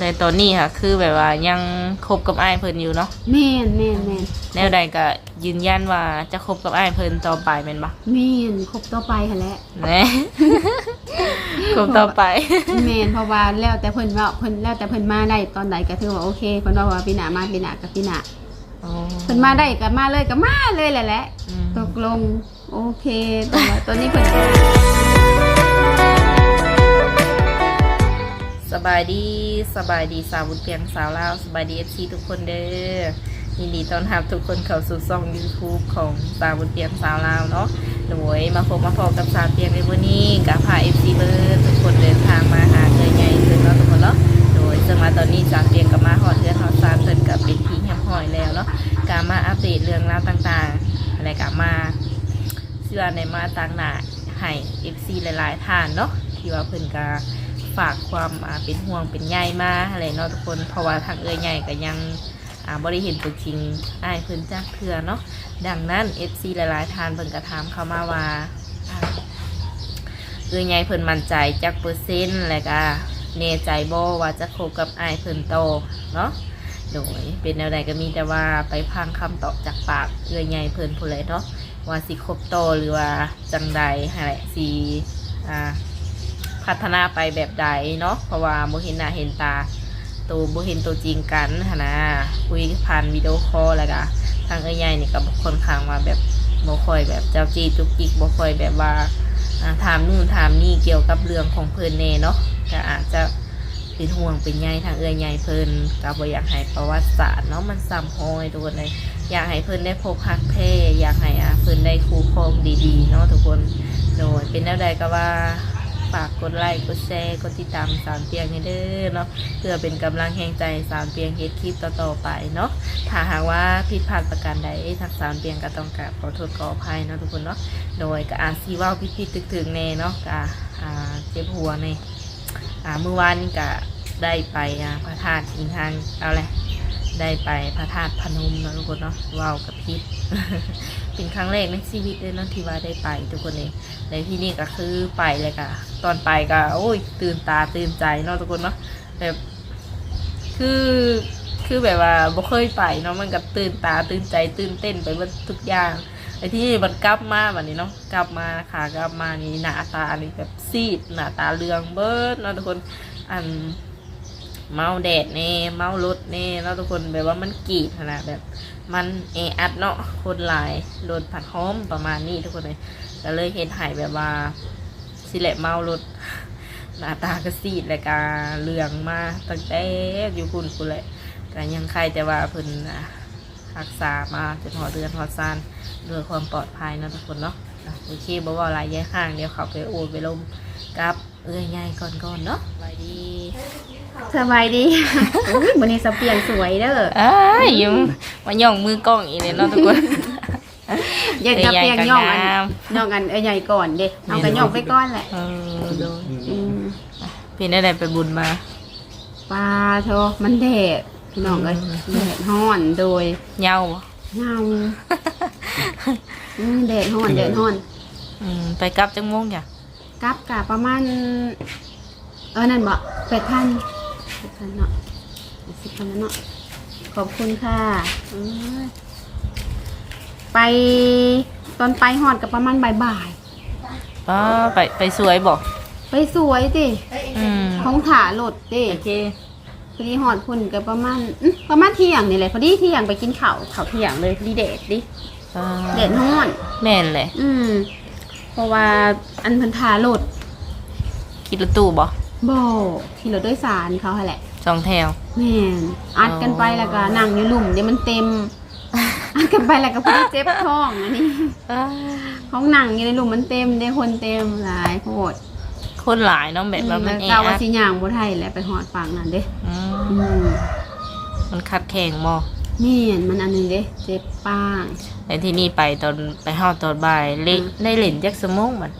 ในตอนนี้ค่ะคือแบบว่ายังคบกับอ้ายเพิ่นอยู่เนาะแม่นแม่นแม่นแนวใดก็ยืนยันว่าจะคบกับอ้ายเพิ่นต่อไปแม่นบ่แม่นครบต่อไปหั่นแหละแหน่ คบต่อไป แม่นเพราะว่าแล้วแต่เพิ่นว่าเพิ่นแล้วแต่เพิ่นมาได้ตอนใดก็ถือว่าโอเคเพิ่นว่าว่าปีหน้ามาปีหน้าก็ปีหน้าอ๋อเพิ่นมาได้ก็มาเลยก็มาเลยแหละแหละอืมตกลงโอเคแต่ว่าตอนนี้เพิ่น สบายดีสบายดีสาวบุญเพียงสาวลาวสบายดี FC ทุกคนเด้อยินดีต้อนรับทุกคนเข้าสู่ช่อง YouTube ของสาวบุญเพียงสาวลาวเนาะโดยมาพบมาพบกับสาวเพียงในวันนี้กับพา FC เบอร์ทุกคนเดินทางมาหาเกยใหญ่เพิ่นเนาะทุกคนเนาะโดยซึ่งมาตอนนี้สาวเพียงกับมาฮอดเรือนฮอดซานเพิ่นกับเป็นพี่แฮมหอยแล้วเนาะกามาอัปเดตเรื่องราวต่างๆ อะไรกามาเชื่อในมาต่างหนาให้ FC หลายๆท่านเนาะที่ว่าเพิ่นก็ ฝากความเป็นห่วงเป็นใยมาอะไรเนาะทุกคนเพราะว่าทางเอ้ยใหญ่ก็ยังบ่ได้เห็นตัวจริงอ้ายเพิ่นจักเทื่อเนาะดังนั้น FC หลายๆทานเพิ่นก็ถามเข้ามาว่าอ่าเอ้ยใหญ่เพิ่นมั่นใจจักเปอร์เซ็นต์แล้วก็แน่ใจบ่ว่าจะคบกับไอ้เพิ่นโตเนาะโดยเป็นแนวใดก็มีแต่ว่าไปพังคำตอบจากปากเอ้ยใหญ่เพิ่นผู้ใดเนาะว่าสิครบโตหรือว่าจังใดอะไรสิอ่า พัฒนาไปแบบใดเนาะเพราะว่าโมเห็นหน้าเห็นตาตัวโมเห็นตัวจริงกันหั้นะคุยผ่านวิดีโอคอลแล้วก็ทางเอ้ยใหญ่นี่ก็ค่อนข้างว่าแบบโมคอยแบบเจ้าจีจุกจิกโมคอยแบบว่าถามนู่นถามนี่เกี่ยวกับเรื่องของเพิ่นเน่เนาะก็อาจจะเป็นห่วงเป็นใยทางเอ้ยใหญ่เพิ่นก็บ่อยากให้ประวัติศาสตร์เนาะมันซ้ำห้อยทุกคนเลยอยากให้เพิ่นได้พบฮักแท้อยากให้อะเพิ่นได้คู่ครองดีๆเนาะทุกคนโดยเป็นแนวใดก็ว่า ฝากกดไลค์กดแชร์กดติดตามสามเปียงให้เด้อเนาะเพื่อเป็นกำลังแห่งใจสามเปียงเฮ็ดคลิปต่อๆไปเนาะถ้าหากว่าผิดพลาดประการใดทางสามเปียงก็ต้องกราบขอโทษขออภัยเนาะทุกคนเนาะโดยก็อาจสิเว้าผิดๆถึกๆแน่เนาะก็อ่าเจ็บหัวในอ่าเมื่อวานนี้ก็ได้ไปอ่าพระธาตุอินทางเอาเลย ได้ไปพระธาตุพนมเนาะทุกคนเนาะว้าวกับพิษเป็นครั้งแรกในชีวิตเลยเนาะที่ว่าได้ไปทุกคนเองในที่นี่ก็คือไปเลยค่ะตอนไปก็โอ้ยตื่นตาตื่นใจเนาะทุกคนเนาะแบบคือคือแบบว่าบ่เคยไปเนาะมันก็ตื่นตาตื่นใจตื่นเต้นไปหมดทุกอย่างไอ้ที่นี่มันกลับมาแบบนี้เนาะกลับมาค่ะกลับมานี่หน้าตานี่แบบซีดหน้าตาเรืองเบิดเนาะทุกคนอัน เมาแดดเน่เมารถเน่แล้วทุกคนแบบว่ามันกรีดขนาดแบบ มันแออัดเนาะคนหลายรถผัดหอมประมาณนี้ทุกคนเลยก็เลยเห็นหายแบบว่าสิแหละเมารถหน้าตากระซีดและกาเหลืองมาตั้งแต่อยู่คุณคุณแหละก็ยังใครแต่ว่าเพิ่นอักษามาจนหอเดือนหอซานด้วยความปลอดภัยนะทุกคนเนาะโอเคบอกว่าหลายแย่ข้างเดี๋ยวเขาไปโอนไปลมกับเอื้อยใหญ่ก่อนๆเนาะไปดี สบายดีอุ๊ยมื้อนี้สเปียงสวยเด้ออ้ายยังมาย่องมือกล้องอีกเลยเนาะทุกคนอย่าจะเปียงย่องอันย่องอันเอ้ยใหญ่ก่อนเด้เอากันย่องไปก่อนแหละเออโดนอืมพี่ได้ได้ไปบุญมาปลาโทมันแดดพี่น้องเอ้ยแดดฮ้อนโดยเหย้าบ่เงาอืมแดดฮ้อนแดดฮ้อน อืมไปกลับจังมงจ้ะกลับกะประมาณ เออนั่นบ่แปดพันแปด พันเนาะสิบพันแล้วเนาะขอบคุณค่ะเอ้ยไปตอนไปหอดกับประมาณบ่ายป้าไปไปสวยบ่ๆไปสวยดิอืมของถาโหลดดิโอเคพอดีหอดพุ่นกับประมาณอื้อประมาณเที่ยงนี่แหละพอดีเที่ยงไปกินข้าวข้าวเที่ยงเลยพอดีเดดดิป้าเดดฮ้อน แม่นเลยอืมเพราะว่าอันเพันธาโหลด คิดรถตู้บ่ บ่ที่รถโดยสารเขาหั่นแหละสองแถว แม่นอัดกันไปแล้วก็นั่งอยู่หลุมเดี๋ยวมันเต็ม อัดกันไปแล้วก็พอดีเจ็บท้องอันนี้ ห้องหนังอยู่ในหลุมมันเต็มเดี๋ยวคนเต็มหลายโพดคนหลายเนาะแบบว่ามันแอเกาว่าอัดสิย่างบ่ไทยแหละไปหอดฝั่งนั่นเด้อืมอืมมันคัดแข่งบ่แม่นมันอันนึงเด้เจ็บป้างในที่นี่ไปตอนไปเฮาตอนบ่ายเล่นอืม ได้เล่นจักสมงมัน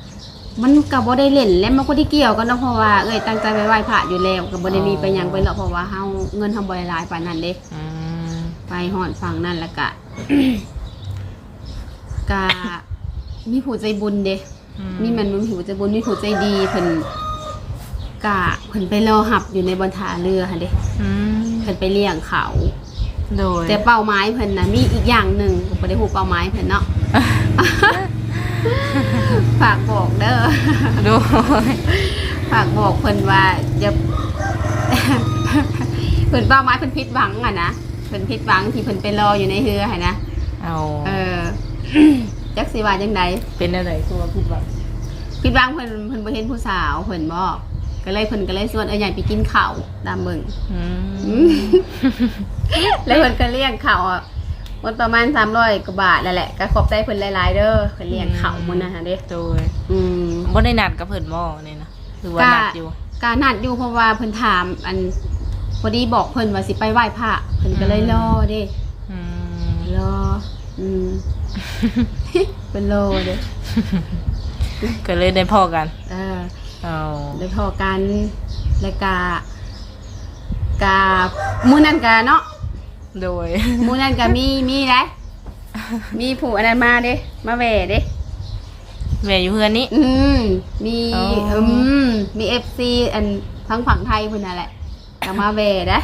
มันก็บ่ได้เล่นและมันก็ได้เกี่ยวกันเนาะเพราะว่าเอ้ยตั้งใจไปไหว้พระอยู่แล้วก็บ่ได้มีไปหยังไปหรอกเพราะว่าเฮาเงินเฮาบ่ได้หลายปานนั้นเด้อืมไปหอดฝั่งนั่นแล้วก็กะมีผู้ใจบุญเด้ อืมีมันมีผู้ใจบุญมีผู้ใจดีเพิ่นกะเพิ่นไปรอหับอยู่ในบนท่าเรือหั่นเด้อืมเพิ่นไปเลี้ยงเขา โดยแต่เป้าหมายเพิ่นน่ะมีอีกอย่างหนึ่งบ่ได้ฮู้เป้าหมายเพิ่นเนาะ ฝากบอกเด้อโดยฝากบอกเพิ่นว่าอย่าเพิ่นเป้าหมายเพิ่นผิดหวังอะนะเพิ่นผิดหวังที่เพิ่นไปรออยู่ในเรือหั่นนะเอาเออจักสิว่าจังไดเป็นอะไรคือว่าผิดหวังผิดหวังเพิ่นเพิ่นบ่เห็นผู้สาวเพิ่นบ่ก็เลยเพิ่นก็เลยชวนเอ้ยใหญ่ไปกินข้าวตามเบิ่งอือืมมแล้วเพิ่นก็เลี้ยงข้าวอะ หมดประมาณ300กว่าบาทนั่นแหละก็ขอบใจเพิ่นหลายๆเด้อเพิ่นเลี้ยงข้าวมื้อนั้นน่ะเด้โดยอืมบ่ได้นัดกับเพิ่นบ่นี่นะหรือว่านัดอยู่การนัดอยู่เพราะว่าเพิ่นถามอันพอดีบอกเพิ่นว่าสิไปไหว้พระเพิ่นก็เลยรอเด้อืมรออืมเป็นรอเด้ก็เลยได้พอกัน เออเอาแล้วพอกันแล้วก็กามื้อนั้นก็เนาะ โดยมื้อนั้นก็มีมีไดมีผู้อันนั้นมาเด้มาแหว่เด้ แม่อยู่เฮือนนี้ อืมมีอ๋ออื อืมมี FC อันทั้งฝั่งไทยเพิ่นนั่นแหละก็มาแหว่เด้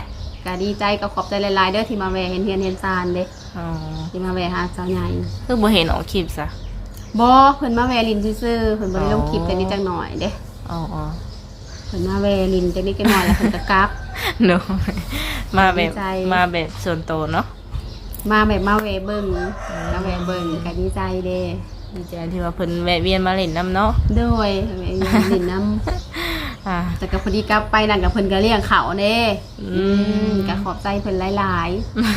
ก็ดีใจก็ขอบใจหลายๆเด้อที่มาแหว่เห็นเฮียนเห็นซานเด้อ๋อที่มาแหว่หาสาวใหญ่ คือบ่เห็นออกคลิปซะบ่เพิ่นมาแหว่ลินซื่อๆเพิ่นบ่ได้ลงคลิปแต่นี้จังหน่อยเด้อ๋ออ๋อ เพิ่นมาแหว่ลินจังนี้จังหน่อยแล้วเพิ่นก็กลับ โดยมาแบบดีใจ มาแบบส่วนตัวเนาะมาแบบมาแหว่เบิ่งมาแหว่เบิ่งก็ดีใจเด้ดีใจที่ว่าเพิ่นแวะเวียนมาเล่นน้ำเนาะโดยแหว่ลินน้ำ อ่า แต่ก็พอดีกลับไปนั่นกับเพิ่นก็เลี้ยงเขาเด้อือืม มก็ขอบใจเพิ่นหลาย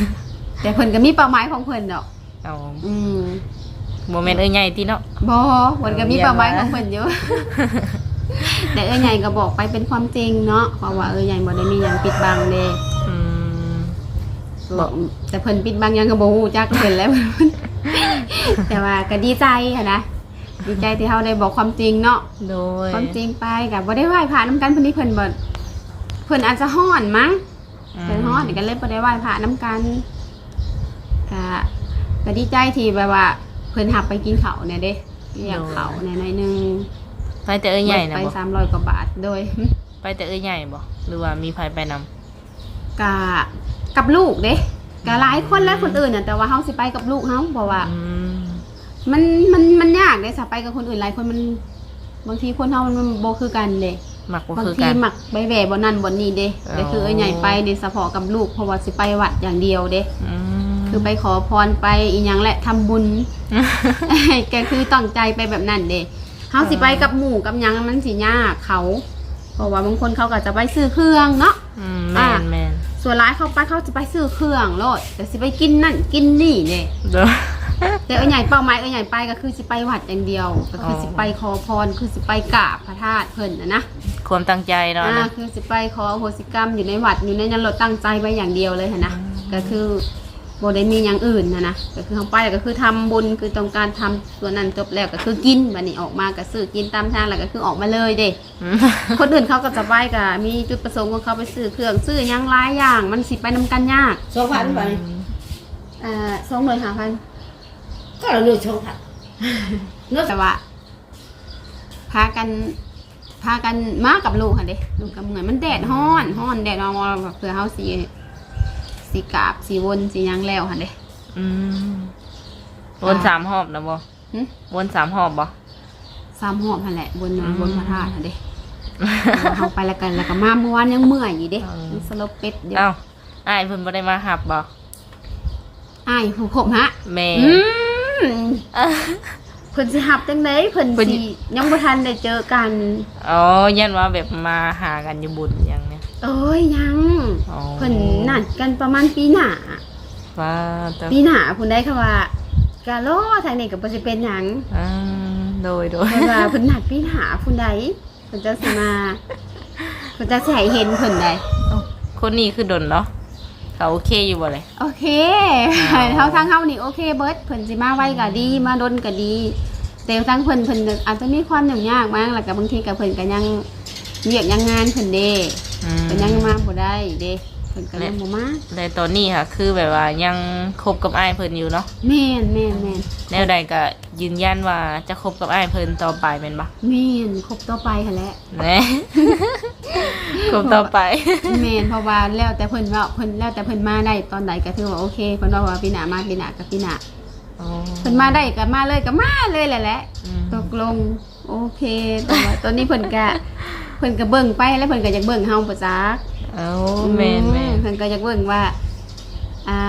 ๆ แต่เพิ่นก็มีเป้าหมายของเพิ่นดอก เอาอืมโมเมนต์เอ้ยใหญ่ที่เนาะ บ่เพิ่นก็มีเป้าหมายของเพิ่นอยู่ แต่เอ้ยใหญ่ก็บอกไปเป็นความจริงเนาะเพราะว่าเอ้ยใหญ่บ่ได้มีหยังปิดบังเด้อืมบอกแต่เพิ่นปิดบังหยังก็บ่ฮู้จักเพิ่นแล้ว แต่ว่าก็ดีใจค่ะนะดีใจที่เฮาได้บอกความจริงเนาะ โดยความจริงไปก็บ่ได้ไหว้พระนํกันเพิ่นนี่เพิ่นบ่เพิ่นอาจจะฮ้อนมั้งเพิ่นฮ้อนนี่ก็เลยบ่ได้ไหว้พระนํกันก็ก็ดีใจที่แบบว่า เพิ่นหับไปกินข้าวเนี่ยเด้เลี้ยงข้าวเนี่ยหน่อยหนึง ไปแต่เอ้ยใหญ่นะไปบ่300กว่าบาทโดยไปแต่เอ้ยใหญ่บ่หรือว่ามีใครไปนำกะกับลูกเด้กะหลายคนแล้วคนอื่นน่ะแต่ว่าเฮาสิไปกับลูกเฮาเพราะว่า อืมมันมันมันยากเด้สะไปกับคนอื่นหลายคนมันบางทีคนเฮามันบ่คือกันเด้หมักบ่บางคือทีกัน หมักใบแหว่บ่นั่นบ่นี่เด้อ๋อ แต่คือเอ้ยใหญ่ไปเด้เฉพาะกับลูกเพราะว่าสิไปวัดอย่างเดียวเด้อืม คือไปขอพรไปอีหยังแหละทำบุญแกคือตั้งใจไปแบบนั้นเด้ เฮาสิไปกับหมู่กับหยังมันสิยากเขาเพราะว่าบางคนเขาก็จะไปซื้อเครื่องเนาะ อืมแม่นแม่นส่วนร้ายเขาไปเขาจะไปซื้อเครื่องโลดแต่สิไปกินนั่นกินนี่เด้เด้อ แต่เอ้ยใหญ่เป้าหมายเอ้ยใหญ่ไปก็คือสิไปวัดอย่างเดียว ก็คือออ สิไปขอพรคือสิไปกราบพระธาตุเพิ่นนะนะความตั้งใจเนาะอ่านะคือสิไปขออโหสิกรรมอยู่ในวัดอยู่ในนั้นเราตั้งใจไปอย่างเดียวเลยหั่นนะอืมก็คือโบได้มีอย่างอื่นนะนะก็คือเขาไปก็คือทำบุญคือต้องการทำส่วนนั้นจบแล้วก็คือกินบันนี้ออกมาก็ซื้อกินตามทางแล้วก็คือออกมาเลยเด้อืมคนอื่นเขาก็จะไปก็มีจุดประสงค์ของเขาไปซื้อเครื่องซื้อหยังหลายอย่างมันสิไปนำกันยากสองพันไปอ่าสองหน่วยหาพัน ก็เราเลือกสองพันเนาะแต่ว่าพากันพากันมากับลูกค่ะเด้ลูกกับเงินมันแดดฮ้อนฮ้อนแดดเอาแบบเพื่อเฮาสี สีกราบสีวนสีหยังแล้วค่ะเด้อืมวนสามหอบนะบ่หึวนสามหอบบ่ สามหอบนั่นแหละบนอืมบนพระธาตุค่ะเด้ เอาไปแล้วกันแล้วก็มาเมื่อวานยังเมื่อยอยู่เด้อืมมันสลบเป็ดเดียวเอ้าอ้ายเพิ่นบ่ได้มาหับบ่อ้ายผู้ผมฮะแม่อืม เพิ่นสิหับจังไดเพิ่นเพิ่น สิยังบ่ทันได้เจอกัน อ๋อยันว่าแบบมาหากันอยู่บุญอย่างเนี้ยเอ้ยยังอ๋อเพิ่นนัดกันประมาณปีหน้าว่าแต่ปีหน้าเพิ่นได้ค่ะว่ากะโลทางนี้ก็บ่สิเป็นหยังอ่าโดยโดยเพราะว่าเพิ่นนัดปีหน้าเพิ่นใดเพิ่นจะสิมาเพิ่นจะสิให้เห็นเพิ่นได้เอ้าคนนี้คือดนเนาะ เขาโอเคอยู่บ่เลย โอเคอ๋อเฮาทางเฮานี่โอเคเบิดเพิ่นสิมาไวก็ดีมาดนก็ดี แต่ทางเพิ่นเพิ่นอาจจะมีความยุ่งยากมั้งแล้วก็บางทีก็เพิ่นก็ยังเรียกยังงานเพิ่นเด้อืมเพิ่นยังมาบ่ได้เด้ เพิ่นก็ยังบ่มาแต่ตอนนี้ค่ะ คือแบบว่ายังคบกับอ้ายเพิ่นอยู่เนาะแม่นแม่นแม่นแนวใดก็ยืนยันว่าจะคบกับอ้ายเพิ่นต่อไปแม่นบ่แม่นครบต่อไปหั่นแหละแหน่คบต่อไปแม่นเพราะว่าแล้วแต่เพิ่นว่าเพิ่นแล้วแต่เพิ่นมาได้ตอนใดก็ถือว่าโอเคเพิ่นว่าว่าปีหน้ามาปีหน้าก็ปีหน้าอ๋อเพิ่นมาได้ก็มาเลยก็มาเลยแหละแหละอืมตกลงโอเคแต่ว่าตอนนี้เพิ่นก็เพิ่นก็เบิ่งไปแล้วเพิ่นก็อยากเบิ่งเฮาประจัก เอาแม่นแม่นเพิ่นก็อยากเบิ่งว่า อ่า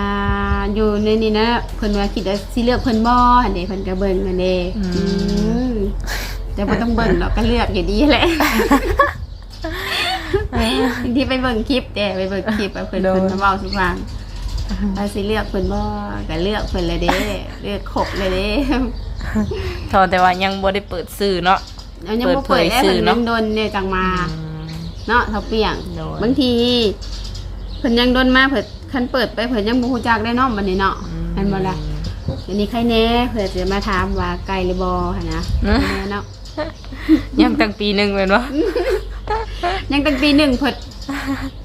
อยู่ในนี้นะเพิ่นว่าคิดว่าสิเลือกเพิ่นบ่หั่นเด้เพิ่นก็เบิ่งอันเด้อืมแต่บ่ต้องเบิ่งดอกก็เลือกอยู่ดีแหละบางทีไปเบิ่งคลิปแต่ไปเบิ่งคลิปอะเพิ่นโดนเพิ่นมาเว้าสุฟังว่าสิเลือกเพิ่นบ่ก็เลือกเพิ่นเลยเด้เลือกครบเลยเด้ทอแต่ว่ายังบ่ได้เปิดสื่อเนาะแล้วยังบ่เปิดเปิดเผยแล้วชื่เพิ่อนเนาะยังโดนเนี่ยจังมาอืม เนาะเท่าเปียงโดนบางทีเพิ่นยังโดนมาเพิ่นคันเปิดไปเพิ่นยังบ่ฮู้จักได้เนาะบัดนี้เนาะแม่นบ่ล่ะอันนี้ใครแน่เพิ่นจะมาถามว่าไกลหรือบ่หั่นนะใครแน่เนาะ ยังตั้งปีหนึงแม่นบ่ยังตั้งปีหนึ่งเพิ่น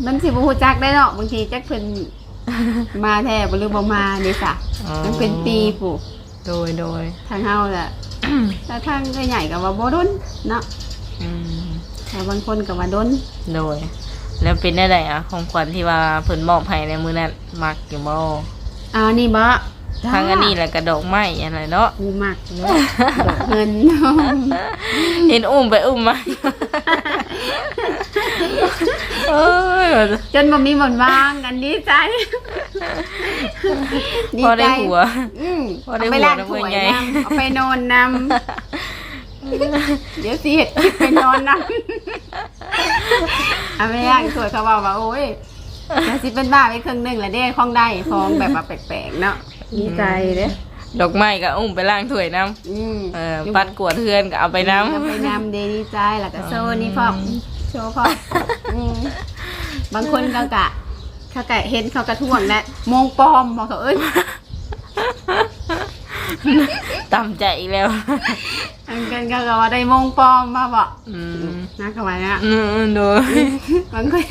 มันสิบ่ฮู้จักได้เนาะบางทีจักเพิ่นมาแท้บ่หรือบ่มานี่ซะอ๋อมันเป็นปีผู้โดยโดยทางเฮาแหละแต่ทางก็ใหญ่ก็ว่าบ่ดนเนาะอืม แต่บางคนก็ว่าดนโดย แล้วเป็นได้ไดอะของขวัญที่ว่าเพิ่นมอบให้ในมื้อนั้นมักอยู่บ่อ่านี่บ่ทางอันนี้แหละกระดอกไม้อะไรเนาะกูมักเลยดอกเงินเห็นอุ้มไปอุ้มมาเอ้ยจนบ่มีหมอนวางกันดีใจดีพอใจได้หัวอืมพอได้เอาไปหัวล้างนะถ้วยเพื่อนใหญ่นำเอาไปนอนนำ เดี๋ยวสิเฮ็ดคลิปไปนอนนำเอาไปล้างถ้วยเขาบอกว่าโอ้ยแต่สิเป็นบ้าไปครึ่งหนึงแล้วเด้ของได้ฟองแบบว่าแปลกๆเนาะดีใจเด้ดอกไม้ก็อุ้มไปล้างถ้วยน้อืมำเออปัดกวาดเทือนก็เอาไปน้เอาไปนำเดดีใจแล้วก็โซนี่พร้อมโชว์พร้อมอืมบางคนเขากะเขากะเห็นเขากระท่วงและมงปลอมบอกเขาเอ้ยำ ตามใจอีกแล้วบางคนเขาก็ว่าได้มงปลอมมาบอกอืมน่ากลัวนะอืมดูบางคน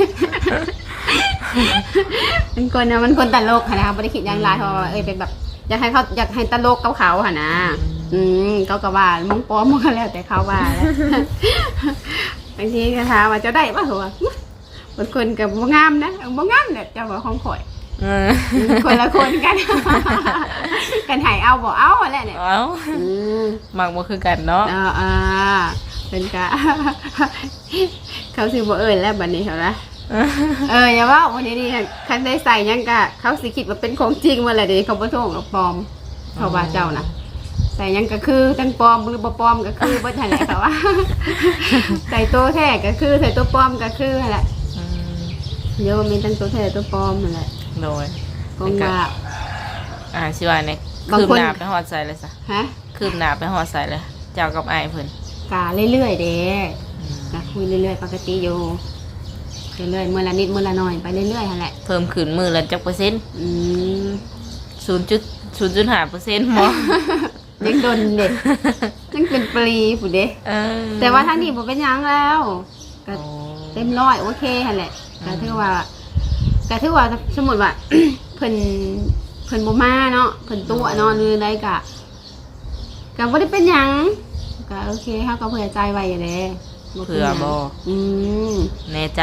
บางคนนะมันคนตลกค่ะนะคะไม่ได้คิดอย่างไรเพราะว่าเอ้ยเป็นแบบอยากให้เขาอยากให้ตลกกับเขาค่ะนะอืมเขาก็ว่ามงปลอมมันก็แล้วแต่เขาว่าแล้วบางทีก็ถามว่าเจะได้ป่ะหัวบางคนกับบ่งามนะบ่งามเนี่ยเจะบอกของข่อยเออคนละคนกัน กันใหายเอาบ่เอาแหละเนี่ยเอาอืมมักบ่คือกันเนาะอ่าอ่าเป็นกะเขาสิบ่เอ่ยแล้วบัดนี้เขาละเอออย่าว่าวันนี้นี่คันได้ใส่หยังกะเขาสิคิดว่าเป็นของจริงมาแหละเดี๋ยวเขาบ่โทษกับปลอมเขาว่าเจ้านะใส่หยังก็คือทั้งปลอมหรือบ่ปลอมก็คือเบิดนั่นแหละเขาว่าใส่ตัวแท้ก็คือใส่ตัวปลอมก็คือนั่นแหละอืมเดี๋ยวมันมีทั้งตัวแท้ตัวปลอมนั่นแหละโดยกงว่าอ่าสิว่าเนี่ย บางคืบคนหน้าไปหอดใส่เลยซะฮะคืบหน้าไปหอดใส่เลย เจ้ากับไอ้ายเพิ่นกาเรื่อยๆเด้อืมก็คุยเรื่อยๆปกติอยู่เรื่อยๆเมื่อละนิดเมื่อละหน่อยไปเรื่อยๆหั่นแหละเพิ่มขึ้นมือละจักเปอร์เซ็นต์อืมศูนย์จุดศูนย์จุดห้าเปอร์เซ็นต์มอยังโดนเด็กยังเป็นปรีผู้เด้เออแต่ว่าทางนี้บ่เป็นหยังแล้วก็ โอ้ เต็มร้อยโอเคหั่นแหละก็ถือว่าก็ถือว่าสมมุติว่า เพิ่น เพิ่นบ่มาเนาะเพิ่นตัวเนาะหรือใดก็ก็บ่ได้เป็นหยังก็โอเคเฮาก็เผื่อใจไว้อยู่เด้ป็นเผื่อหยังบ่อืมแน่ใจ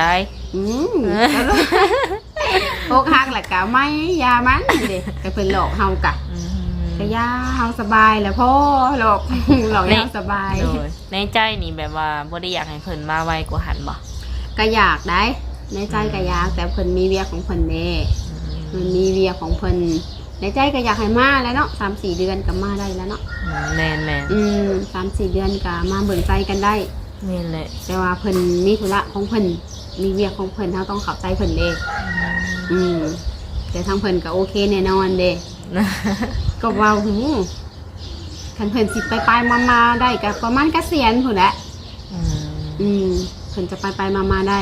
อืมโอกหักแหละกะไม่ยามันเด็กก็เพิ่นหลอกเฮากะอืมก็ยาเฮาสบายแหล้วพ่อหลอกหลอกให้เฮาสบายโดยในใจนี่แบบว่าบ่ได้อยากให้เพิ่นมาไวกว่าหันบ่ก็อยากได้ในใจก็อยากแต่เพิ่นมีเวียของเพิ่นเด้ เพิ่นมีเวียของเพิ่นในใจก็อยากให้มาแล้วเนาะสามสี่เดือนก็มาได้แล้วเนาะอืมแม่นแม่นอืมสามสี่เดือนก็มาเบิ่งใจกันได้นี่แหละแต่ว่าเพิ่นมีธุระของเพิ่นมีเวียของเพิ่นเฮาต้องเข้าใจเพิ่นเด้อืมแต่ทางเพิ่นก็โอเคแน่นอนเด้ก็เว่าหูคันเพิ่นสิไปไปมามาๆได้ก็ประมาณเกษียณพุ่นแหละอืมอืมเพิ่นจะไปไปมามาๆได้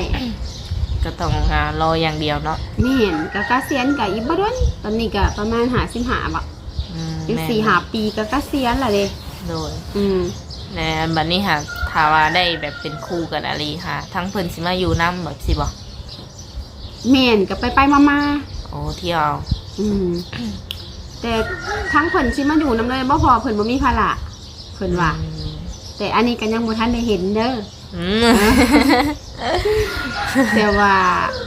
ก็ต้องอ่ารออย่างเดียวเนาะไม่เห็นก็เกษียณก็อีกบ่ดนตอนนี้ก็ประมาณ55บ่อืมอีกแม่นสี่ห้าปีก็เกษียณละเด้โดยอืมในอันบัดนี้ค่ะถ้าว่าได้แบบเป็นคู่กันอะไรค่ะ ทั้งเพิ่นสิมาอยู่นํแบบสิบ่แม่นก็ไปไปมามาโอ้เที่ยวอืมแต่ทั้งเพิ่นสิมาอยู่นำเลยบ่พอเพิ่นบ่มีภาระเพิ่นว่า อืมแต่อันนี้ก็ยังบ่ทันได้เห็นเด้อ อืม แต่ว่า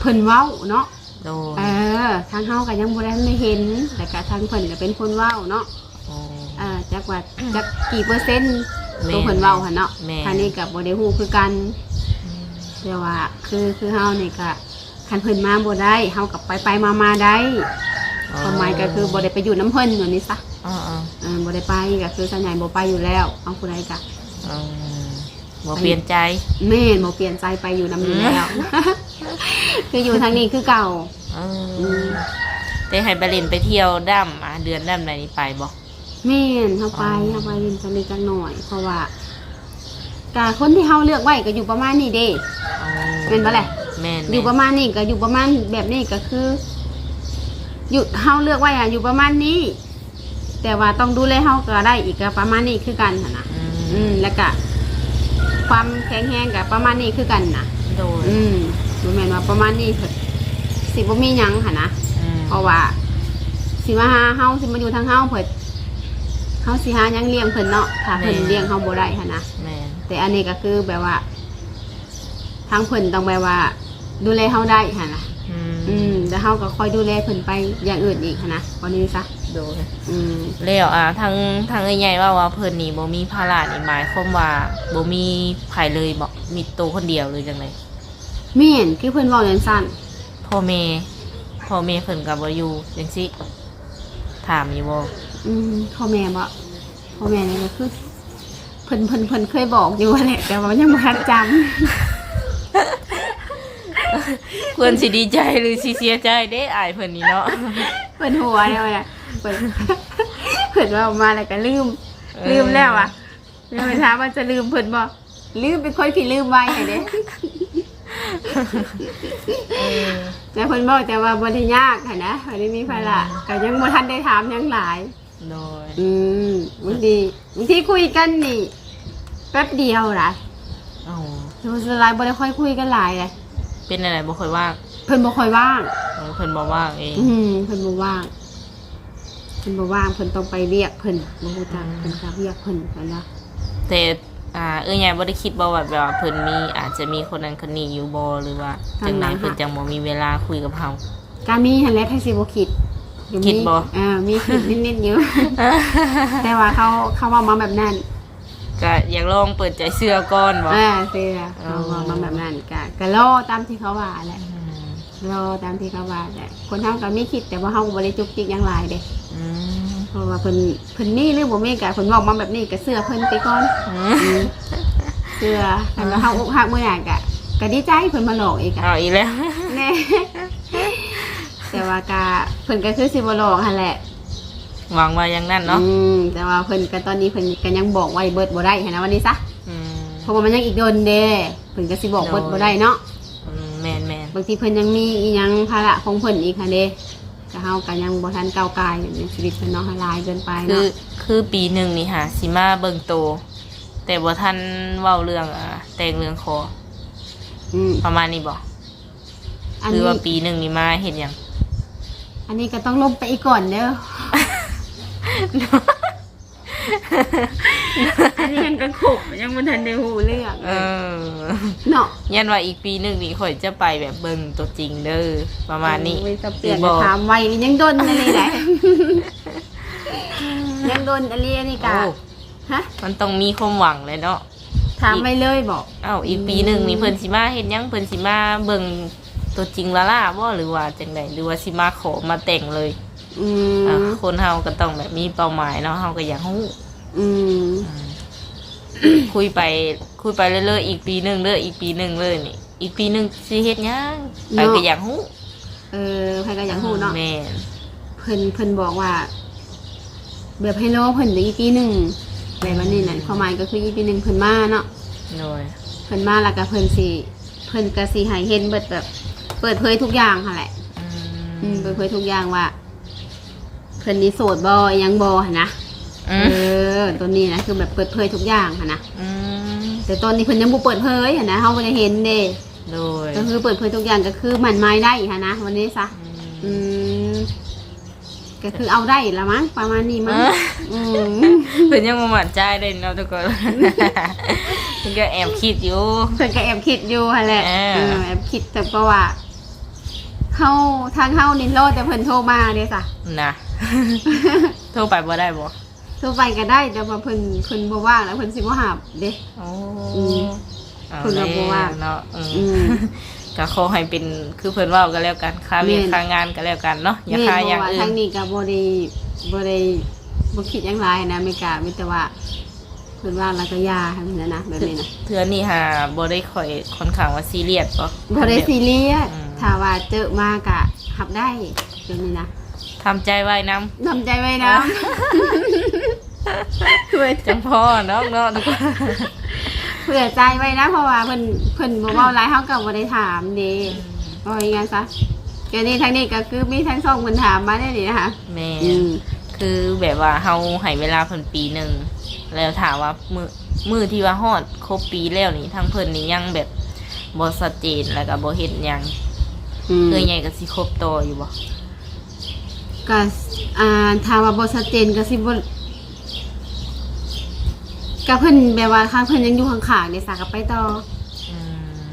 เพิ่นเว้าเนาะโดเออทางเฮาก็ยังบ่ได้ได้เห็นแต่ก็ทางเพิ่นก็เป็นคนเว้าเนาะโอ้อ่าจักว่าจักกี่เปอร์เซ็นต์แม่ตัวเพิ่นเว้าหั่นเนาะแม่ทางนี้ก็บ่ได้ฮู้คือกัน แต่ว่าคือคือเฮานี่ก็คันเพิ่นมาบ่ได้เฮากับไปไปมามาได้ความหมายก็คือบ่ได้ไปอยู่น้ำเพิ่นอยู่นี่ซะอ๋ออ๋อเออบ่ได้ไปก็คือส่วนใหญ่บ่ไปอยู่แล้วเอาผู้ใดก็อ๋อ บ่เปลี่ยนใจแม่นบ่เปลี่ยนใจไปอยู่นํอยู่แล้ว คืออยู่ทางนี้คือเก่าเออือมแต่ให้ไปเล่นไปเที่ยวดั้มอะเดือนดั้มไหนนี่ไปบ่แม่นเฮาไปอ๋อเฮาไปเรียนจังนี้จังหน่อย เพราะว่าก็คนที่เฮาเลือกไว้ก็อยู่ประมาณนี้เด้อ๋อเป็นปะแหละแม่นอยู่ประมาณนี้ก็อยู่ประมาณแบบนี้ก็คือ อยู่เฮาเลือกไว้อะอยู่ประมาณนี้ แต่ว่าต้องดูแลเฮาก็ได้อีกก็ประมาณนี้คือกันหั่นนะอือืมมแล้วก็ ความแข็งแรงกับประมาณนี้คือกันนะโดยอืมบ่แม่นว่าประมาณนี้เพิ่นสิบ่มีหยังหั่นนะอืมเพราะว่า สิมาหาเฮาสิมาอยู่ทางเฮาเพิ่นเฮาสิหาหยังเลี้ยงเพิ่นเนาะถ้าเพิ่นเลี้ยงเฮาบ่ได้หั่นนะ แม่นแต่อันนี้ก็คือแบบว่า ทางเพิ่นต้องแบบว่า ดูแลเฮาได้หั่นนะอืมอืมแล้วเฮาก็คอยดูแลเพิ่นไปอย่างอื่นอีกหั้นนะวันนี้ซะ โดยอืมแล้วอะทางทางใหญ่ๆว่าว่าเพิ่นนี่บ่มีภาระนี่หมายความว่าบ่มีไผเลยบ่มีตัวคนเดียวเลยจังไดแม่นคือเพิ่นเว้าจังซั่นพ่อแม่พ่อแม่เพิ่นก็บ่อยู่จังซี่ถามอยู่บ่อืมพ่อแม่บ่พ่อแม่นี่ก็คือเพิ่นเพิ่นเพิ่นเคยบอกอยู่แหละแต่ว่ายังบ่ทันจำ เพิ่นสิดีใจหรือสิเสียใจเด้อายเพิ่นนี่เนาะเพิ่นหัวแล้วน่ะเพิ่นเพิ่นเว่ามาแล้วก็ลืม ลืมแล้วอะแล้วไปถามว่าจะลืมเพิ่นบ่ลืมเป็นคนที่ลืมไว้อะเด้เออแล้วเพิ่นบอกแต่ว่าบ่ได้ยากค่ะนะบ่ได้มีภาระก็ยังบ่ทันได้ถามหยังหลายโดยอืมบางทีบางทีคุยกันนี่แป๊บเดียวนะเอ้าโดยสวนหลายบ่ได้ค่อยคุยกันหลายเลย เป็นอะไรบ่ค่อยว่างเพิ่นบ่ค่อยว่าง เออเพิ่นบ่ว่างเอง อืมเพิ่นบ่ว่าง เพิ่นบ่ว่างเพิ่นต้องไปเรียกเพิ่นบ่ฮู้จักเพิ่นก็เรียกเพิ่นกันว่าแต่อ่าเอ้ยใหญ่บ่ได้คิดบ่ว่าแบบว่าเพิ่นมีอาจจะมีคนนั้นคนนี้อยู่บ่หรือว่าจังไดเพิ่นจังบ่มีเวลาคุยกับเฮาการมีหั่นแหละไผสิบ่คิดอยู่มีคิดบ่เออมีคิดนิดๆอยู่ แต่ว่าเขาเขาเว้ามาแบบนั้น ก็อยากลองเปิดใจเสื้อก่อนบ่เออเสียเขาเว้ามาแบบนั้นก็ก็รอตามที่เขาว่าแหละอืมรอตามที่เขาว่าแหละคนเฮาก็มีคิดแต่ว่าเฮาก็บ่ได้จุกจิกหยังหลายเด้อืมเพราะว่าเพิ่นเพิ่นมีหรือบ่มีก็เพิ่นบอกมาแบบนี้ก็เสื้อเพิ่นไปก่อนอือืมมเสื้อคันว่าเฮาอกหักมื้อหน้าก็ก็ดีใจเพิ่นมาหลอกอีกอะเอาอีกแล้วแน่แต่ว่าก็เพิ่นก็คือสิบ่หลอกหั่นแหละ หวังว่าอย่างนั้นเนาะอืมแต่ว่าเพิ่นก็ตอนนี้เพิ่นก็ยังบอกไว้เบิดบ่ได้หันนะวันนี้ซะอืมเพราะว่ามันยังอีกโดนเด้เพิ่นก็สิบอกเบิดบ่ได้เนาะอืมแม่นแม่นบางทีเพิ่นยังมีอีหยังภาระของเพิ่นอีกค่ะเด้ก็เฮาก็ยังบ่ทันก้าวกายในชีวิตเพิ่นเนาะให้หลายเกินไปคือเนาะคือปีหนึ่งนี่ค่ะสิมาเบิ่งโต แต่บ่ทันเว้าเรื่องอ่าแต่งเรื่องคออืมประมาณนี้บ่อันคือนี้ว่าปีหนึ่งนี่มาเห็นหยังอันนี้ก็ต้องลบไปอีกก่อนเด้อ อันนี้ยังกระขบยังบ่ทันได้ฮู้เรื่องเออเนาะยันว่าอีกปีหนึ่งนี่ข่อยจะไปแบบเบิ่งตัวจริงเด้อประมาณนี้โอ้ยจะเปลี่ยนสิบอกถามไว้นี่ยังโดนอะไรไหนยังโดนอะไรนี่กะโอ้ฮะมันต้องมีความหวังเลยเนาะถามไว้เลยบอกอ้าวอีกปีหนึ่งนี่เพิ่นสิมาเฮ็ดหยังเพิ่นสิมาเบิ่งตัวจริงละล่ะบ่หรือว่าจังไดหรือว่าสิมาขอมาแต่งเลย อือะมคนเฮาก็ต้องแบบมีเป้าหมายเนาะเฮาก็อยากฮู้อืมคุยไปคุยไปเรื่อยๆอีกปีหนึ่งเด้ออีกปีหนึ่งเลยนี่อีกปีหนึ่งสิเฮ็ดหยังใครก็อยากฮู้เออใครก็อยากฮู้เนาะแม่นเพิ่นเพิ่นบอกว่าแบบให้รอเพิ่นอีกปีหนึ่งแบบวันนี้นั่นความหมายก็คืออีกปีหนึ่งเพิ่นมาเนาะโดยเพิ่นมาแล้วก็เพิ่นสิเพิ่นก็สิให้เห็นเบิดแบบ เปิดเผยทุกอย่างค่ะแหละ อือืมมเปิดเผยทุกอย่างว่า เพิ่นนี่โสดบ่อิหยังบ่หั่นนะอืเอมอตัวนี้นะคือแบบเปิดเผยทุกอย่างค่ะนะอืมแต่ตอนนี้เพิ่นยังบ่เปิดเผยหั่นนะเฮาก็จะเห็นเด้โดยก็คือเปิดเผยทุกอย่างก็คือหมันไม้ได้ค่ะนะวันนี้ซะอือืมมก็คือเอาได้ละมั้งประมาณนี้มั้งเอออืมเพิ่นยังบ่มั่นใจเลยเนาะทุกคนเพิ่นก็แอบคิดอยู่เพิ่นก็แอบคิดอยู่หั่นแหละเออเออแอบคิดแต่ก็ว่าเฮาทางเฮานี่โลดแต่เพิ่นโทรมาเด้ซะนะ โทรไปบ่ได้บ่โทรไปก็ได้แต่ว่าเพิ่นเพิ่นบ่ว่างแล้วเพิ่นสิบ่หาบเด้ โอ้อืมเอาเพิ่นก็บ่ว่าเนาะอืมอืม ก็ขอให้เป็นคือเพิ่นเว้ากันแล้วกันค่าเวียนแม่น ค่างานกันแล้วกันเนาะอย่าแม่นค่าบ่อย่างว่าอื่ทานงนี้ก็บ่ได้บ่ได้บ่คิดหยังหลายนะไม่กล้ามีแต่ว่าเพิ่นว่าแล้วก็ยาให้มันนะนะแบบนี้นะเทื่อนี้หาบ่ได้ค่อยค่อนข้างว่าซีเรียสบ่บ่ได้ซีเรียสอืม ถ้าว่าเจอมากะหับได้แบบนี้นะ ทำใจไว้นํทำใจไว้นะเพื่อจังพ่อเนาะเนาะทุกคนเผื่อใจไว้นะ เพราะว่าเพิ่นเพิ่นบ่เว้าหลายเฮาก็บ่ได้ถามเด้ว่าอย่างงั้นซะเดี๋ยวนี้ทางนี้ก็คือมีทั้งสองเพิ่นถามมาได้นี่นะคะแม่อืมคือแบบว่าเฮาให้เวลาเพิ่นปีหนึงแล้วถามว่ามือมือที่ว่าฮอดครบปีแล้วนี่ทั้งเพิ่นนี่ยังแบบบ่ชัดเจนแล้วก็บ่เฮ็ดหยังอืม เคยใหญ่ก็สิครบต่ออยู่บ่ ก็อ่าถ้าว่าบ่ชัดเจนก็สิบ่ก็เพิ่นแบบว่าค่ะเพิ่นยังอยู่ข้างๆนี่ซะก็ไปต่ออืม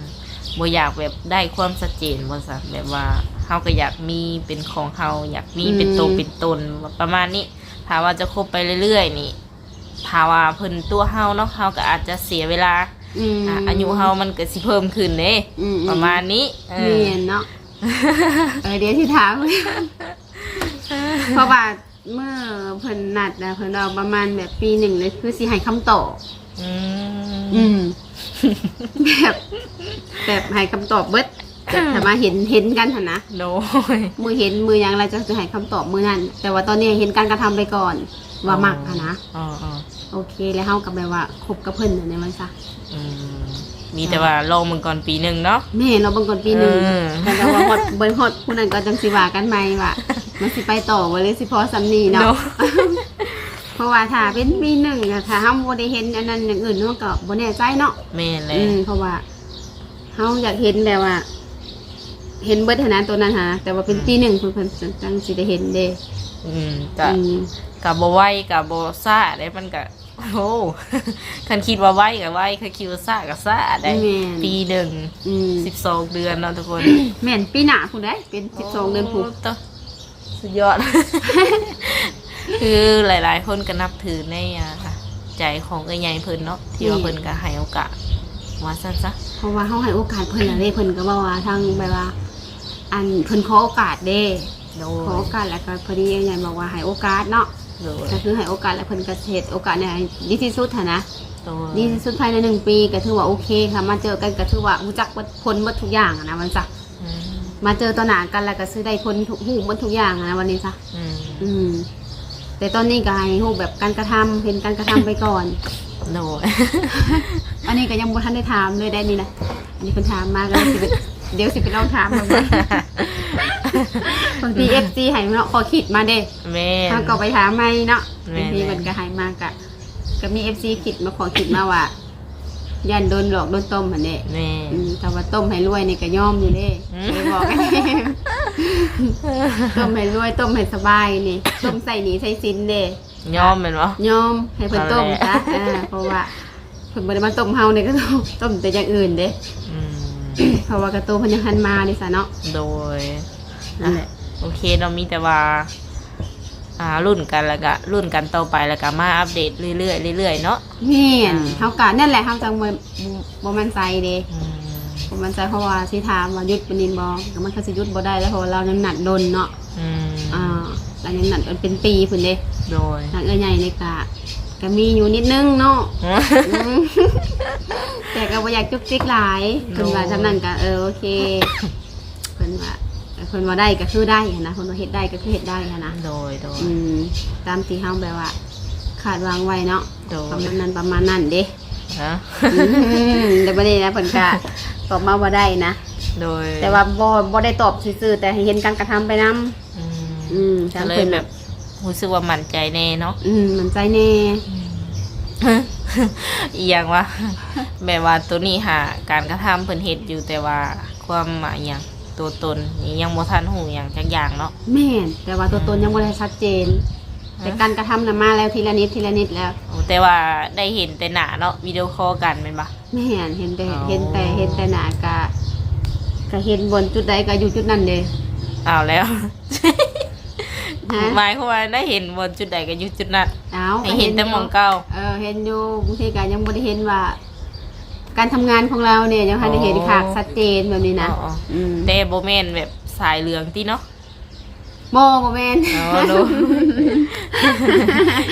บ่อยากแบบได้ความชัดเจนบ่ซะแบบว่าเฮาก็อยากมีเป็นของเฮาอยากมีเป็นตัวเป็นตนประมาณนี้ถ้าว่าจะคบไปเรื่อยๆนี่ถ้าว่าเพิ่นตัวเฮาเนาะเฮาก็อาจจะเสียเวลาอืมอะอายุเฮามันก็สิเพิ่มขึ้นเด้อืมประมาณนี้เอเนีอยนเนาะเออเดี๋ยวที่ถาม เพราะว่าเมื่อเพิ่นนัดนะเพิ่นเอาประมาณแบบปีหนึ่งเลยคือสิให้คำตอบอืมอืมแบบแบบให้คำตอบเบิดแบบถ้ามาเห็นเห็นกันหั่นนะโดย มือเห็นมือหยังเราจะจะให้คำตอบมือนั้น แต่ว่าตอนนี้เห็นการกระทำไปก่อน ว่ามักอะนะ อ๋ออ๋อโอเคแล้วเฮากับแบบว่าคบกับเพิ่นน่ะในวันซะ อืม มีแต่ว่าลองมึงก่อนปีหนึ่งเนาะ แม่เราเบังก่อนปีหนึ่งเออ แต่เราว่าฮอดเบิ่งฮอดผู้นั้นก็จังสิว่ากันใหม่ว่ามันสิไปต่อบ่หรือสิพอสำนีเนาะเนาะ เพราะว่าถ้าเป็นปีหนึ่งอะถ้าเฮาบ่ได้เห็นอันนั้นอย่างอื่นเฮาก็บ่แน่ใจเนาะ แม่นเลยอืมเพราะว่าเฮาอยากเห็นแบบว่า เห็นเบิดขนาดตัวนั้นหาแต่ว่าเป็นปีหนึ่งเพิ่นเพิ่นจังสิได้เห็นเด้อืมก็อืมกับบ่ไหวกับบ่ซ่าได้มันก็ โอ้คันคิดว่าไหวกับไหวคันคิดว่าซ่ากับซ่าได้แม่น ปีหนึ่งอืมสิบสองเดือนเนาะทุกคนแม่นปีหน้าพุ่นได้เป็น12เดือนพุ่นโต่อสุดยอด คือหลาย ๆ คนก็นับถือในอ่าใจของเอ้ยใหญ่เพิ่นเนาะที่ว่าเพิ่นก็ให้โอกาสว่าซั่นซะเพราะว่าเฮาให้โอกาสเพิ่นน่ะเด้เพิ่นก็บอกว่าทางแบบว่า อันเพิ่นขอโอกาสเด้โดขอโอกาสแล้วก็พอดียายบอกว่าให้โอกาสเนาะ โดยก็คือให้โอกาสแล้วเพิ่นก็เฮ็ดโอกาสเนี่ยให้ดีที่สุดหันนะ โดยดีที่สุดภายในหนึ่งปีก็ถือว่าโอเคค่ะ มาเจอกันก็ถือว่ารู้จักหมดพ้นหมดทุกอย่างอะนะมันจ้ะอืมมาเจอต่อหน้ากันแล้วก็ซื้อได้พ้นทุกหูหมดทุกอย่างอะนะวันนี้จ้ะอืมอืม แต่ตอนนี้ก็ให้หูแบบการกระทำเห็นการกระทำไปก่อน โดย อันนี้ก็ยังบ่ทันได้ถามเลยได้นี่นะอันนี้เพิ่นถามมาก็เลยสิไป เดี๋ยวสิไปลองถามมาเบิ่งบางที FC ให้เนาะขอคิดมาเด้แม่ถ้าก็ไปถามไม่เนาะแม่บางทีมันก็หายมากอะก็มีเอฟซีคิดมาขอคิดมาว่ายันโดนหลอกโดนต้มเหมือนเด้แม่อืมแต่ว่าต้มให้รวยนี่ก็ย่อมอยู่เด้อืม เลยบอกกันต้มให้รวยต้มให้สบายนี่ต้มใส่หนีใส่สินเด้ ยอมแม่นบ่ย่อมให้เพิ่นต้มเอาแหจ้ะละอ่าเพราะว่าเพิ่นบ่ได้มาต้มเฮานี่ก็ต้มต้มแต่อย่างอื่นเด้อืม เพราะว่ากระตูเพิ่นยังหันมาดิซะเนาะโดยนั่นแหละโอเคเรามีแต่ว่า อ่ารุ่นกันแล้วก็รุ่นกันต่อไปแล้วก็มาอัปเดตเรื่อยๆเรื่อยๆเนาะแม่นอ่าเฮาก็นั่นแหละเฮาจังบ่บ่มั่นใจเด้อืมผมมั่นใจเพราะว่าสิถามว่าหยุดเป็นนินบอก็มันก็สิหยุดบ่ได้แล้วเพราะว่าเรายังหนัดดนเนาะอืมอ่าเรายังหนัดดนเป็นปีพุ่นเด้โดย ทางเอ้ยใหญ่นี่ก็ ก็มีอยู่นิดนึงเนาะอืมแต่ก็บ่อยากจุกจิกหลายเพิ่นว่าทำนั้นก็เออโอเคเพิ่นว่าเพิ่นว่าได้ก็คือได้หั้นนะเพิ่นว่าเฮ็ดได้ก็คือเฮ็ดได้หั้นนะโดยโดยอืมตามที่เฮาแบบว่าคาดวางไว้เนาะโดประยมาณนั้นประมาณนั้นเด้นะอืมแต่บ่ได้นะเพิ่นก็ตอบมาบ่ได้นะ โดยแต่ว่าบ่บ่ได้ตอบซื่อๆแต่ให้เห็นการกระทำไปนํอืมอืมก็เลยแบบ รู้สึกว่ามั่นใจแน่เนาะอืมมันใจแน่ฮะอีหยังว่าแบบว่าตัวนี้หาการกระทำเพิ่นเฮ็ดอยู่แต่ว่าความหมายหยังตัวตนนี่ยังบ่ทันหูหยังจักอย่างเนาะ แม่นแต่ว่าตัวตนยังบ่ได้ชัดเจน แต่การกระทำน่ะมาแล้วทีละนิดทีละนิดแล้ว โอ้แต่ว่าได้เห็นแต่หน้าเนาะวิดีโอคอลกันแม่นบ่แม่นเห็นแต่อ๋อเห็นแต่เห็นแต่หน้ากะก็เห็นบนจุดใดก็อยู่จุดนั้นเด้อ้าวแล้ว ฮะ หมายความว่าได้เห็นบนจุดใดก็อยู่จุดนั้นเอาให้เห็นแต่หมองอยู่เก่า เออเห็นอยู่บางทีก็ยังบ่ได้เห็นว่า การทำงานของเราเนี่ยยังทันได้เห็นค่ะชัดเจนแบบนี้นะอ๋ออืมแต่บ่แม่นแบบสายเหลืองติเนาะโบบ่แม่นอ๋อโด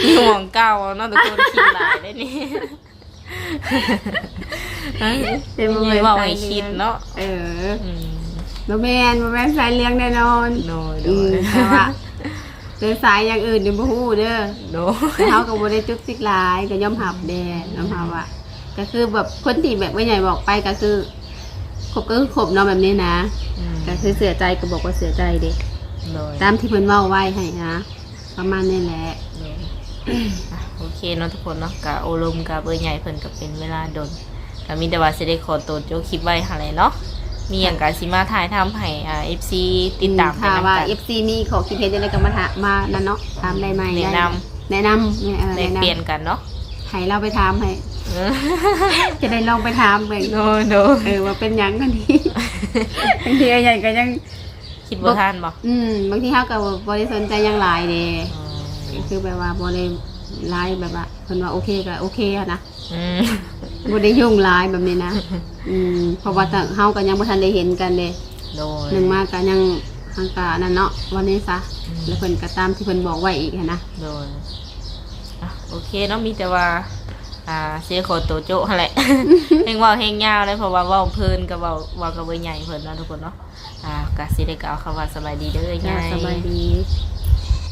อยู่หมองเก่าเนาะทุกคนคิดหลายได้นี่เป็นบ่ยัแม่งนว่าสาให้ยเหลืคิอดงเนาะเอออืมบ่แม่นบ่แม่นสายเหลืองแน่นอน โดยโดอืมยแต่ว่า เป็นสายอย่างอื่นนี่บ่ฮู้เด้อโดแต่เขาก็บ่ได้จุกจิกหลายก็ยอมรับแดยอมรับว่าก็คือแบบคนที่แบบว่าใหญ่บอกไปก็คือคบก็คือคบเนาะแบบนี้นะอืมก็คือเสียใจก็บอกว่าเสียใจเด็โดยตามที่เพิ่นเว้าไว้ให้นะประมาณนี้แหละโดยอะโอเคเนาะทุกคนเนาะกะโอลมกะเบอร์ใหญ่เพิ่นก็เป็นเวลาดนก็มีแต่ว่าสิได้ขอตัวโจกคลิปไว้หั่นแหละเนาะ มีหยังกะสิมาถ่ายทำให้อ่า FC ติดตามไปถ้านํว่า กัน FC มีขอคิดเห็นอะไรก็มาถามมานั่นเนาะถามได้ไหมแนะนแนะนำเนี่ยเออได้แนะนเปลี่ยนกันเนาะำให้เราไปถามให้ เออจะได้ลองไปถามเบิ่งโดยโดยเออว่าเป็นหยังกันทีบางทีไอ้ใหญ่ก็ยัง คิดบ่ทันบ่อืมบางทีเขาก็บ่ได้สนใจหยังหลายเด้อ๋อก็คือแบบว่าบ่ได้ ไลน์แบบว่าเพิ่นว่าโอเคก็โอเคอะนะอืมบ่ได้ยุ่งหลายแบบนี้นะอืมเพราะว่าแต่เฮาก็ยังบ่ทันได้เห็นกันเด้โดยหนึ่งมาก็ยังทางกานั่นเนาะวันนี้ซะแล้วเพิ่นก็ตามที่เพิ่นบอกไว้อีกหั้นนะโดยอะโอเคเนาะมีแต่ว่า อ่าเสียขอตัวโจะหั่นแหละ เฮงเว่าเฮงยาวเลยเพราะว่าเว่าเพลินกับเว่าเว่ากับเบอร์ใหญ่เพิ่นเนาะทุกคนเนาะอ่ากะสิได้กล่าวคำว่าสบายดีเด้อจ้าใหญ่สบายดีโ